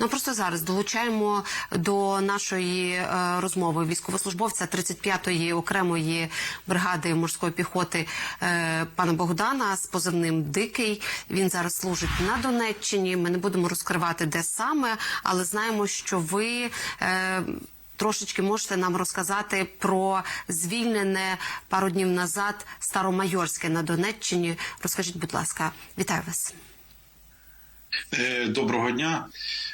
Ну просто зараз долучаємо до нашої е, розмови військовослужбовця 35-ї окремої бригади морської піхоти е, пана Богдана з позивним Дикий. Він зараз служить на Донеччині. Ми не будемо розкривати де саме, але знаємо, що ви. Е, Трошечки можете нам розказати про звільнене пару днів назад Старомайорське на Донеччині. Розкажіть, будь ласка, вітаю вас. Е, Доброго дня.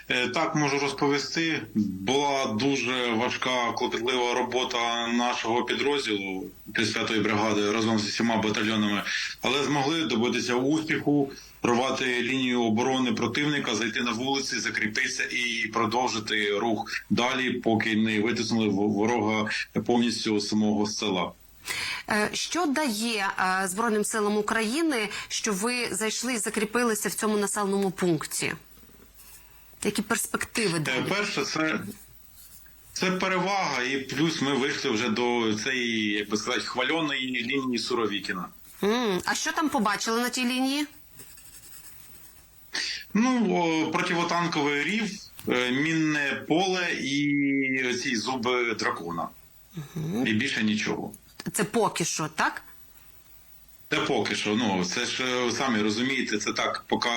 Е, Так можу розповісти. Була дуже важка клопітлива робота нашого підрозділу 35-ї бригади разом з усіма батальйонами, але змогли добитися успіху, прорвати лінію оборони противника, зайти на вулиці, закріпитися і продовжити рух далі, поки не витиснули ворога повністю самого села. Е, Що дає е, Збройним силам України, що ви зайшли і закріпилися в цьому населеному пункті? Які перспективи Е, дає? Перше, це, це перевага, і плюс ми вийшли вже до цієї, як би сказати, хвальоної лінії Суровікіна. М, А що там побачили на тій лінії? Ну, о, противотанковий рів, мінне поле і ці зуби дракона. І більше нічого. Це поки що, так? Це поки що. Ну це ж е, самі розумієте, це так, поки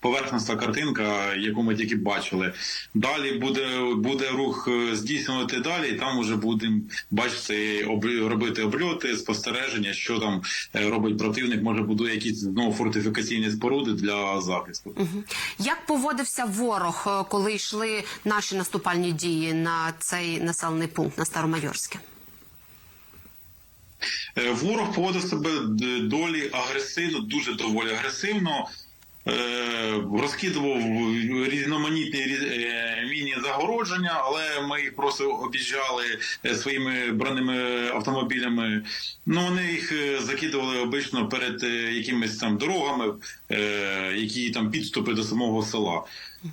поверхностна картинка, яку ми тільки бачили. Далі буде буде рух е, здійснювати далі, і там вже будемо бачити об- робити обльоти, спостереження, що там е, робить противник. Може будує якісь знову фортифікаційні споруди для захисту. Мгм. Як поводився ворог, коли йшли наші наступальні дії на цей населений пункт на Старомайорське? Е, Ворог поводив себе долі агресивно, дуже доволі агресивно. Е, Розкидував різноманітні е, міні загородження, але ми їх просто об'їжджали е, своїми бронними автомобілями. Ну вони їх е, закидували обично перед е, якимись там дорогами, е, які там підступи до самого села.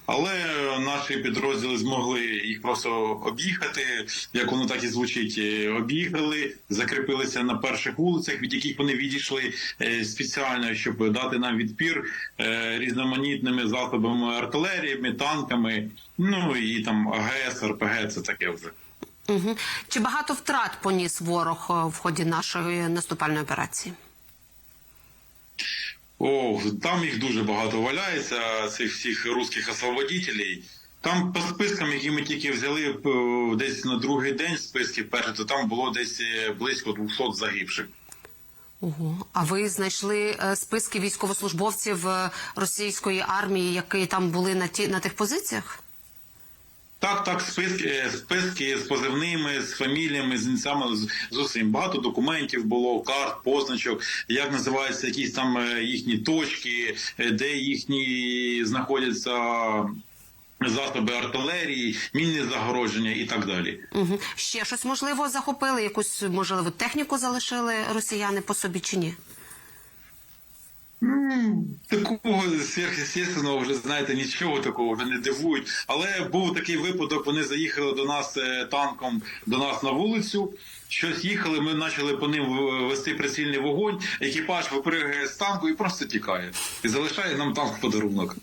Але наші підрозділи змогли їх просто об'їхати, як воно так і звучить. е, Об'їхали, закріпилися на перших вулицях, від яких вони відійшли е, спеціально, щоб дати нам відпір е, різноманітними засобами артилерії, танками. Ну і там АГС, РПГ, це таке вже. Угу. Чи багато втрат поніс ворог в ході нашої наступальної операції? О, там їх дуже багато валяється, цих всіх русських освободителей. Там по спискам, які ми тільки взяли е, десь на другий день списки перше то там було десь е, близько 200 загибших. Ого. А ви знайшли е, списки військовослужбовців російської армії, які там були на ті на тих позиціях? Так, так, списки, е, списки з позивними, з фаміліями, з ініціалами, з, з усім. Багато документів було, карт, позначок, як називаються якісь там е, їхні точки, е, де їхні знаходяться засоби артилерії, мінні загородження і так далі. Угу. Ще щось можливо захопили, якусь можливо техніку залишили росіяни по собі чи ні? Такого сверхъестественного вже знаєте, нічого такого вже не дивують. Але був такий випадок. Вони заїхали до нас е, танком до нас на вулицю. Щось їхали. Ми почали по ним вести прицільний вогонь. Екіпаж випригає з танку і просто тікає. І залишає нам танк в подарунок.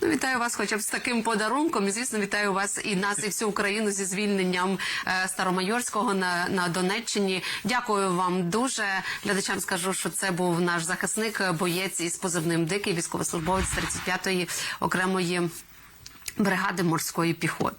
Ну, вітаю вас, хоча б з таким подарунком. І, звісно, вітаю вас і нас, і всю Україну зі звільненням е, Старомайорського на, на Донеччині. Дякую вам дуже. Глядачам скажу, що це був наш захисник, боєць із позивним дикий військовослужбовець 35-ї окремої бригади морської піхоти.